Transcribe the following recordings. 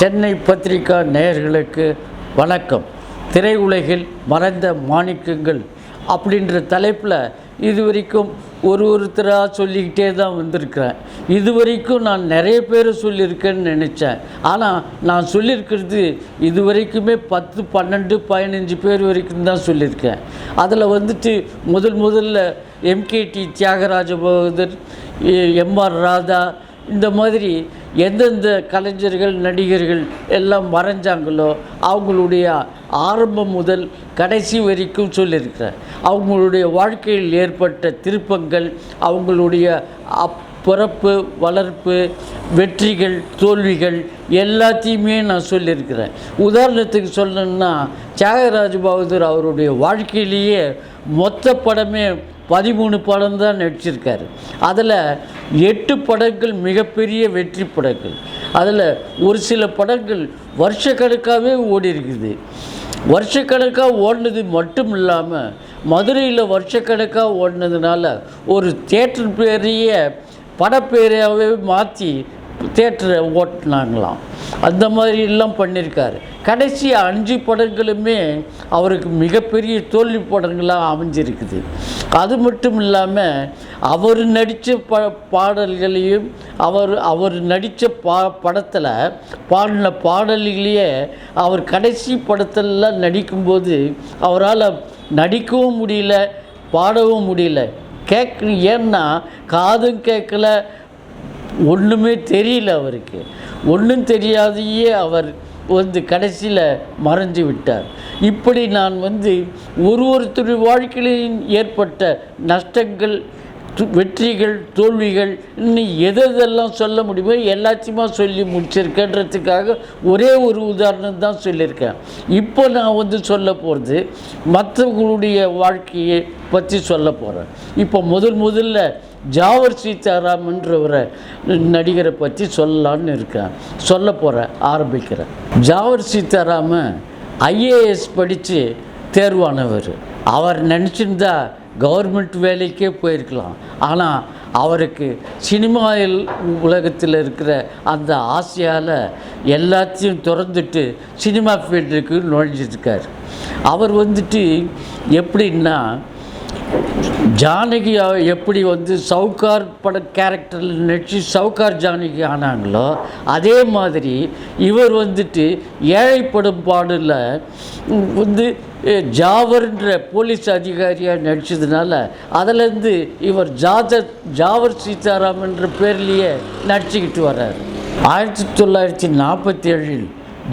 சென்னை பத்திரிகா நேயர்களுக்கு வணக்கம். திரையுலகில் மறைந்த மாணிக்கங்கள் அப்படின்ற தலைப்பில் இதுவரைக்கும் ஒரு ஒருத்தராக சொல்லிக்கிட்டே தான் வந்திருக்கிறேன். இதுவரைக்கும் நான் நிறைய பேர் சொல்லியிருக்கேன்னு நினச்சேன். ஆனால் நான் சொல்லியிருக்கிறது இது வரைக்குமே பத்து பன்னெண்டு பதினஞ்சு பேர் வரைக்கும் தான் சொல்லியிருக்கேன். அதில் வந்துட்டு முதல் முதல்ல எம்கேடி தியாகராஜ பகதர் எம்ஆர் ராதா இந்த மாதிரி எந்தெந்த கலைஞர்கள் நடிகர்கள் எல்லாம் வரைஞ்சாங்களோ அவங்களுடைய ஆரம்பம் முதல் கடைசி வரைக்கும் சொல்லியிருக்கிறேன் அவங்களுடைய வாழ்க்கையில் ஏற்பட்ட திருப்பங்கள் அவங்களுடைய அப் பிறப்பு வளர்ப்பு வெற்றிகள் தோல்விகள் எல்லாத்தையுமே நான் சொல்லியிருக்கிறேன். உதாரணத்துக்கு சொல்லணும்னா தியாகராஜ பகதூர் அவருடைய வாழ்க்கையிலேயே மொத்த படமே பதிமூணு படம் தான் நடிச்சிருக்காரு. அதில் எட்டு படங்கள் மிகப்பெரிய வெற்றி படங்கள். அதில் ஒரு சில படங்கள் வருஷக்கணக்காகவே ஓடி இருக்குது வருஷக்கணக்காக ஓடினது மட்டும் இல்லாமல் மதுரையில் வருஷக்கணக்காக ஓடினதுனால ஒரு தேட்டர் பேரைய படப்பேரையாகவே மாற்றி தேட்டரை ஓட்டினாங்களாம். அந்த மாதிரிலாம் பண்ணியிருக்காரு. கடைசி அஞ்சு படங்களுமே அவருக்கு மிகப்பெரிய தோல்வி படங்களாக அமைஞ்சிருக்குது. அது மட்டும் இல்லாமல் அவர் நடித்த ப பாடல்களையும் அவர் அவர் நடித்த பா படத்தில் பாடின பாடல்களையே அவர் கடைசி படத்திலலாம் நடிக்கும்போது அவரால் நடிக்கவும் முடியல பாடவும் முடியல. கேட்க ஏன்னா காதும் கேட்கல ஒன்றுமே தெரியல அவருக்கு. ஒன்றும் தெரியாதையே அவர் வந்து கடைசியில் மறைஞ்சு விட்டார். இப்படி நான் வந்து ஒரு ஒருத்தருடைய வாழ்க்கையிலையும் ஏற்பட்ட நஷ்டங்கள் வெற்றிகள் தோல்விகள் இன்னும் எதெல்லாம் சொல்ல முடியுமோ எல்லாத்தையுமா சொல்லி முடிச்சிருக்கேன்றதுக்காக ஒரே ஒரு உதாரணம் தான் சொல்லியிருக்கேன். இப்போ நான் வந்து சொல்ல போகிறது மற்றவங்களுடைய வாழ்க்கையை பற்றி சொல்ல போகிறேன் இப்போ முதல் முதல்ல ஜாவர் சீதாராமன்றவரை நடிகரை பற்றி சொல்லலான்னு இருக்கேன் சொல்ல போகிறேன் ஆரம்பிக்கிறேன் ஜாவர் சீதாராமன் ஐஏஎஸ் படித்து தேர்வானவர். அவர் நினச்சிருந்தா கவர்மெண்ட் வேலைக்கே போயிருக்கலாம். ஆனால் அவருக்கு சினிமாவில் உலகத்தில் இருக்கிற அந்த ஆசையால் எல்லாத்தையும் திறந்துட்டு சினிமா ஃபீல்டுக்கு நுழைஞ்சிருக்கார். அவர் வந்துட்டு எப்படின்னா ஜானகி எப்படி வந்து சவுகார் பட கேரக்டரில் நடித்து சவுகார் ஜானகி ஆனாங்களோ அதே மாதிரி இவர் வந்துட்டு ஏழைப்படும் பாடில் வந்து ஜாவர்ன்ற போலீஸ் அதிகாரியாக நடித்ததுனால அதிலேருந்து இவர் ஜாத ஜாவர் சீதாராமன்ற பேர்லேயே நடிச்சுக்கிட்டு வர்றார். ஆயிரத்தி தொள்ளாயிரத்தி நாற்பத்தி ஏழில்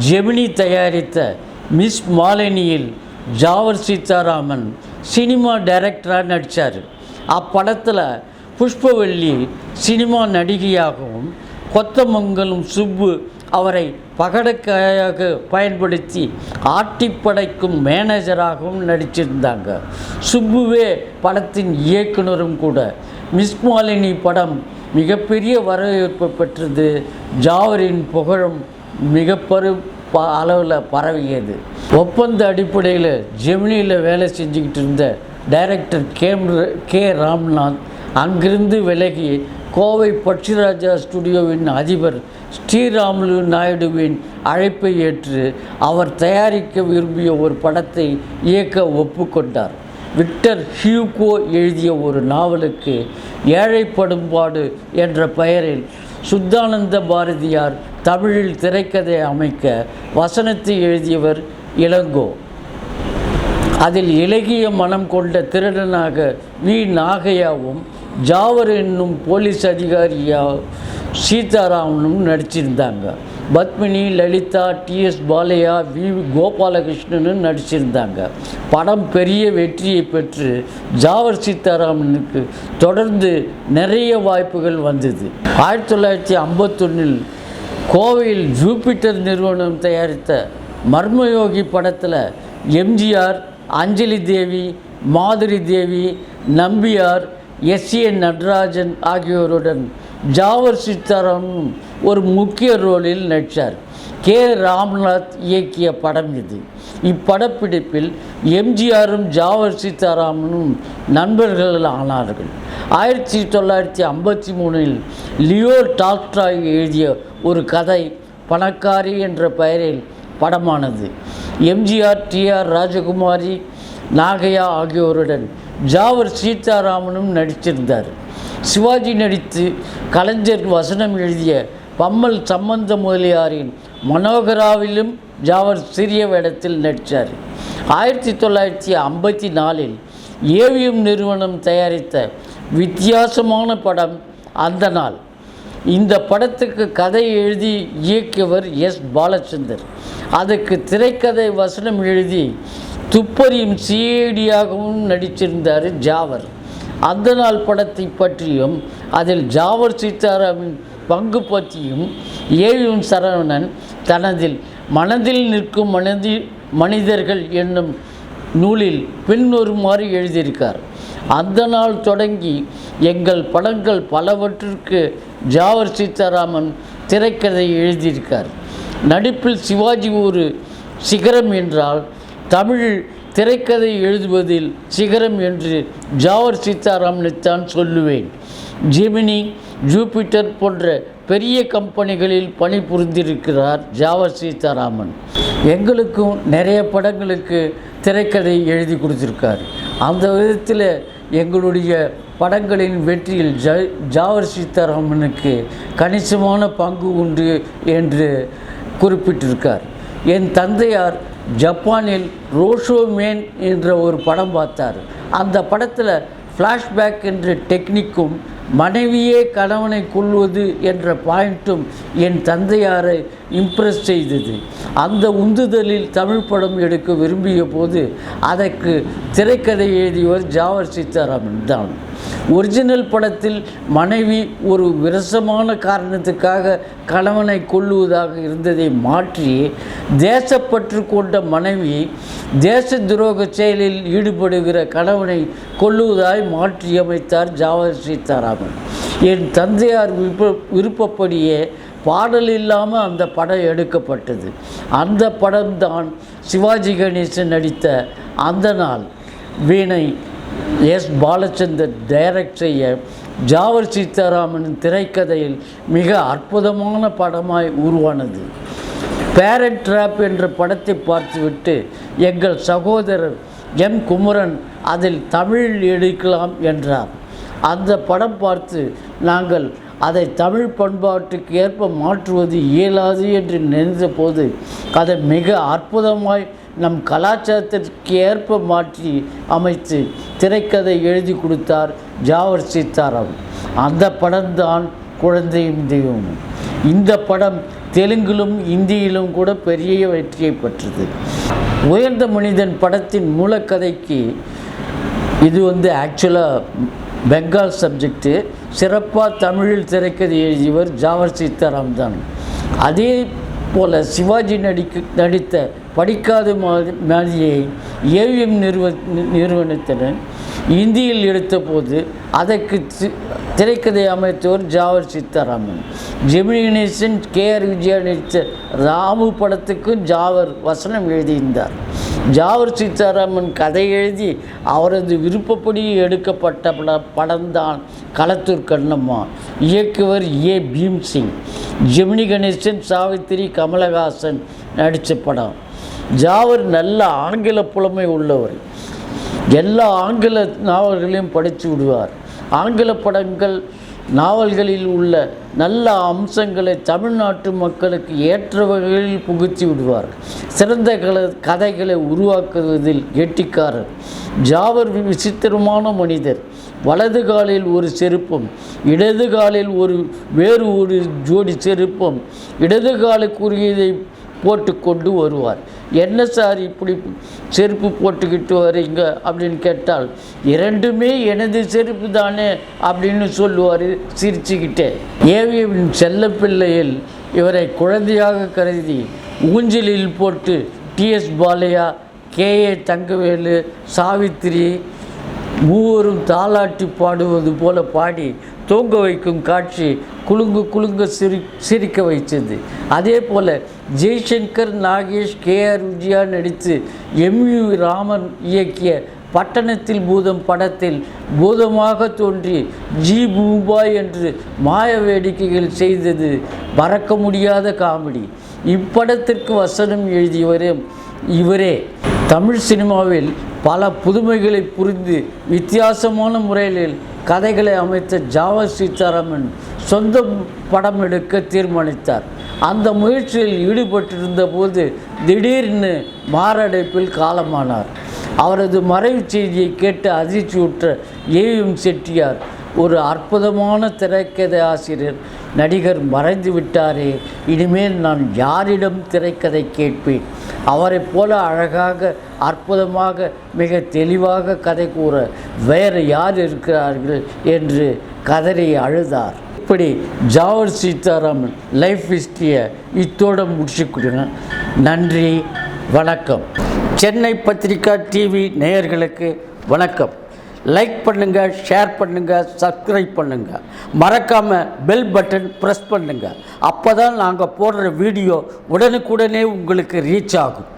ஜெமினி தயாரித்த மிஸ் மாலினியில் ஜாவர் சீதாராமன் சினிமா டைரக்டராக நடித்தார் அப்படத்தில் புஷ்பவல்லி சினிமா நடிகையாகவும் கொத்தமங்கலம் சுப்பு அவரை பகடக்காயாக பயன்படுத்தி ஆட்டிப்படைக்கும் மேனேஜராகவும் நடிச்சிருந்தாங்க. சுப்புவே படத்தின் இயக்குனரும் கூட. மிஸ் மாலினி படம் மிகப்பெரிய வரவேற்பு பெற்றது. ஜாவரின் புகழும் மிக பெரும் ப அளவில் பரவியது. ஒப்பந்த அடிப்படையில் ஜெமினியில் வேலை செஞ்சுக்கிட்டு இருந்த டைரக்டர் கேம் கே ராம்நாத் அங்கிருந்து விலகி கோவை பட்சிராஜா ஸ்டுடியோவின் அதிபர் ஸ்ரீராமுலு நாயுடுவின் அழைப்பை ஏற்று அவர் தயாரிக்க விரும்பிய ஒரு படத்தை இயக்க ஒப்புக்கொண்டார். விக்டர் ஹியூகோ எழுதிய ஒரு நாவலுக்கு ஏழைப்படும்பாடு என்ற பெயரில் சுத்தானந்த பாரதியார் தமிழில் திரைக்கதை அமைக்க வசனத்தை எழுதியவர் இளங்கோ. அதில் இலகிய மனம் கொண்ட திருடனாக வி நாகையாவும் ஜாவர் என்னும் போலீஸ் அதிகாரியா சீதாராமனும் நடிச்சிருந்தாங்க. பத்மினி லலிதா டிஎஸ் பாலையா வி கோபாலகிருஷ்ணனும் நடிச்சிருந்தாங்க. படம் பெரிய வெற்றியை பெற்று ஜாவர் சீதாராமனுக்கு தொடர்ந்து நிறைய வாய்ப்புகள் வந்தது. ஆயிரத்தி தொள்ளாயிரத்தி ஐம்பத்தொன்னில் கோவையில் ஜூபிட்டர் நிறுவனம் தயாரித்த மர்மயோகி படத்தில் MGR Anjali Devi Madhuri Devi Nambiar S A Natarajan ஆகியோருடன் ஜாவர் சித்தாரம் ஒரு முக்கிய ரோலில் நடித்தார் கே. ராம்நாத் இயக்கிய படம் இது. இப்படப்பிடிப்பில் எம்ஜிஆரும் ஜாவர் சீதாராமனும் நண்பர்கள் ஆனார்கள். ஆயிரத்தி தொள்ளாயிரத்தி ஐம்பத்தி மூணில் லியோ டால்ஸ்டாய் எழுதிய ஒரு கதை பணக்காரி என்ற பெயரில் படமானது. எம்ஜிஆர் டிஆர் ராஜகுமாரி நாகையா ஆகியோருடன் ஜாவர் சீதாராமனும் நடித்திருந்தார். சிவாஜி நடித்து கலைஞர் வசனம் எழுதிய பம்மல் சம்பந்த முதலியாரின் மனோகராவிலும் ஜாவர் சிறிய வேடத்தில் நடித்தார். ஆயிரத்தி தொள்ளாயிரத்தி ஐம்பத்தி நாலில் ஏவிஎம் நிறுவனம் தயாரித்த வித்தியாசமான படம் அந்த நாள். இந்த படத்துக்கு கதை எழுதி இயக்கியவர் எஸ் பாலச்சந்தர். அதுக்கு திரைக்கதை வசனம் எழுதி துப்பறியும் சிஐடியாகவும் நடிச்சிருந்தார் ஜாவர். அந்த நாள் படத்தை பற்றியும் அதில் ஜாவர் சீதாராமின் பங்கு பற்றியும் ஏழும் சரவணன் தனதில் மனதில் நிற்கும் மனதி மனிதர்கள் என்னும் நூலில் பின்வருமாறு எழுதியிருக்கார். அந்த நாள் தொடங்கி எங்கள் படங்கள் பலவற்றிற்கு ஜாவர் சீதாராமன் திரைக்கதை எழுதியிருக்கார். நடிப்பில் சிவாஜி ஒரு சிகரம் என்றால் தமிழில் திரைக்கதை எழுதுவதில் சிகரம் என்று ஜாவர் சீதாராமனைத்தான் சொல்லுவேன். ஜெமினி ஜூபிட்டர் போன்ற பெரிய கம்பெனிகளில் பணிபுரிந்திருக்கிறார் ஜாவர் சீதாராமன். எங்களுக்கும் நிறைய படங்களுக்கு திரைக்கதை எழுதி கொடுத்துருக்கார். அந்த விதத்தில் எங்களுடைய படங்களின் வெற்றியில் ஜ ஜாவர் சீதாராமனுக்கு கணிசமான பங்கு உண்டு என்று குறிப்பிட்டிருக்கார். என் தந்தையார் ஜப்பானில் ரோஷோ மேன் என்ற ஒரு படம் பார்த்தார். அந்த படத்தில் ஃப்ளாஷ்பேக் என்ற டெக்னிக்கும் மனைவியே கணவனை கொள்வது என்ற பாயிண்ட்டும் என் தந்தையாரை இம்ப்ரெஸ் செய்தது. அந்த உந்துதலில் தமிழ் படம் எடுக்க விரும்பிய போது அதற்கு திரைக்கதை எழுதியவர் ஜாவர் சீதாராமன் தான். ஒரிஜினல் படத்தில் மனைவி ஒரு விரசமான காரணத்துக்காக கணவனை கொள்ளுவதாக இருந்ததை மாற்றி தேசப்பற்று கொண்ட மனைவி தேச துரோக செயலில் ஈடுபடுகிற கணவனை கொள்ளுவதாய் மாற்றியமைத்தார் ஜாவர் சீதாராமன். என் தந்தையார் விருப்ப விருப்பப்படியே பாடல் இல்லாமல் அந்த படம் எடுக்கப்பட்டது. அந்த படம்தான் சிவாஜி கணேசன் நடித்த அந்த நாள். வீணை எஸ் பாலச்சந்தர் டைரக்ட் செய்ய ஜாவர் சீதாராமனின் திரைக்கதையில் மிக அற்புதமான படமாய் உருவானது. பேரட் ட்ராப் என்ற படத்தை பார்த்துவிட்டு எங்கள் சகோதரர் எம் குமரன் அதில் தமிழில் எடுக்கலாம் என்றார். அந்த படம் பார்த்து நாங்கள் அதை தமிழ் பண்பாட்டுக்கு ஏற்ப மாற்றுவது இயலாது என்று நினைத்தபோது அதை மிக அற்புதமாய் நம் கலாச்சாரத்திற்கு ஏற்ப மாற்றி அமைத்து திரைக்கதை எழுதி கொடுத்தார் ஜாவர் சீதாராம். அந்த படம்தான் குழந்தையும் தெய்வமும். இந்த படம் தெலுங்கிலும் இந்தியிலும் கூட பெரிய வெற்றியை பெற்றது. உயர்ந்த மனிதன் படத்தின் மூலக்கதைக்கு இது வந்து ஆக்சுவலாக பெங்கால் சப்ஜெக்டு சிறப்பாக தமிழில் திரைக்கதை எழுதியவர் ஜாவர் சீதாராம் தான் அதே போல் சிவாஜி நடிக்க நடித்த படிக்காத மா- மாதிரியை ஏவிஎம் நிறுவ நிறுவனத்தினர் இந்தியில் எடுத்தபோது அதற்கு திரைக்கதை அமைத்தவர் Javar Seetharaman. Gemini Ganesan K R Vijaya நடித்த ராமு படத்துக்கும் ஜாவர் வசனம் எழுதியிருந்தார். ஜாவர் சீதாராமன் கதை எழுதி அவரது விருப்பப்படி எடுக்கப்பட்ட பட படம்தான் களத்தூர் கண்ணம்மா. இயக்குவர் ஏ. பீம்சிங். ஜெமினி கணேசன் சாவித்திரி கமலஹாசன் நடித்த படம். ஜாவர் நல்ல ஆங்கில புலமை உள்ளவர். எல்லா ஆங்கில நாவல்களையும் படித்து விடுவார். ஆங்கில படங்கள் நாவல்களில் உள்ள நல்ல அம்சங்களை தமிழ்நாட்டு மக்களுக்கு ஏற்ற வகையில் புகுத்தி விடுவார் சிறந்த கல கதைகளை உருவாக்குவதில் கெட்டிக்காரர். ஜாவர் விசித்திரமான மனிதர். வலது காலில் ஒரு செருப்பம் இடது காலில் ஒரு வேறு ஒரு ஜோடி செருப்பம் இடது காலுக்குரியதை போட்டுக்கொண்டு வருவார். என்ன சார் இப்படி செருப்பு போட்டுக்கிட்டு வரீங்க அப்படின்னு கேட்டால் இரண்டுமே எனது செருப்பு தானே அப்படின்னு சொல்லுவார் சிரிச்சுக்கிட்டே. செல்ல செல்லப்பிள்ளையில் இவரை குழந்தையாக கருதி ஊஞ்சலில் போட்டு TS Balaiah K A Thangavelu Savithri மூவரும் தாளாட்டி பாடுவது போல பாடி தூங்க வைக்கும் காட்சி குலுங்கு குலுங்க சிரி சிரிக்க வைத்தது. அதே போல் ஜெய்சங்கர் நாகேஷ் கே ஆர் விஜயா நடித்து எம்யு ராமன் இயக்கிய பட்டணத்தில் பூதம் படத்தில் பூதமாக தோன்றி ஜி பூபாய் என்று மாய வேடிக்கைகள் செய்தது மறக்க முடியாத காமெடி. இப்படத்திற்கு வசனம் எழுதியவரும் இவரே. தமிழ் சினிமாவில் பல புதுமைகளை புரிந்து வித்தியாசமான முறையில் கதைகளை அமைத்த ஜாவா சீதாராமன் சொந்த படம் எடுக்க தீர்மானித்தார். அந்த முயற்சியில் ஈடுபட்டிருந்த போது திடீர்னு மாரடைப்பில் காலமானார். அவரது மறைவு செய்தியை கேட்டு அதிர்ச்சியுற்ற ஏஎம் செட்டியார் ஒரு அற்புதமான திரைக்கதை ஆசிரியர் நடிகர் மறைந்து விட்டாரே இனிமேல் நான் யாரிடம் திரைக்கதை கேட்பேன்? அவரைப் போல அழகாக அற்புதமாக மிக தெளிவாக கதை கூற வேறு யார் இருக்கிறார்கள் என்று கதறி அழுதார். இப்படி ஜாவர் சீதாராமன் லைஃப் ஹிஸ்டரியை இத்தோடு முடிச்சுக்கிடுங்க நன்றி வணக்கம். சென்னை பத்திரிகா டிவி நேயர்களுக்கு வணக்கம். லைக் பண்ணுங்கள் ஷேர் பண்ணுங்கள் சப்ஸ்கிரைப் பண்ணுங்கள் மறக்காமல் பெல் பட்டன் ப்ரெஸ் பண்ணுங்கள் அப்போ தான் நாங்கள் போடுற வீடியோ உடனுக்குடனே உங்களுக்கு ரீச் ஆகும்.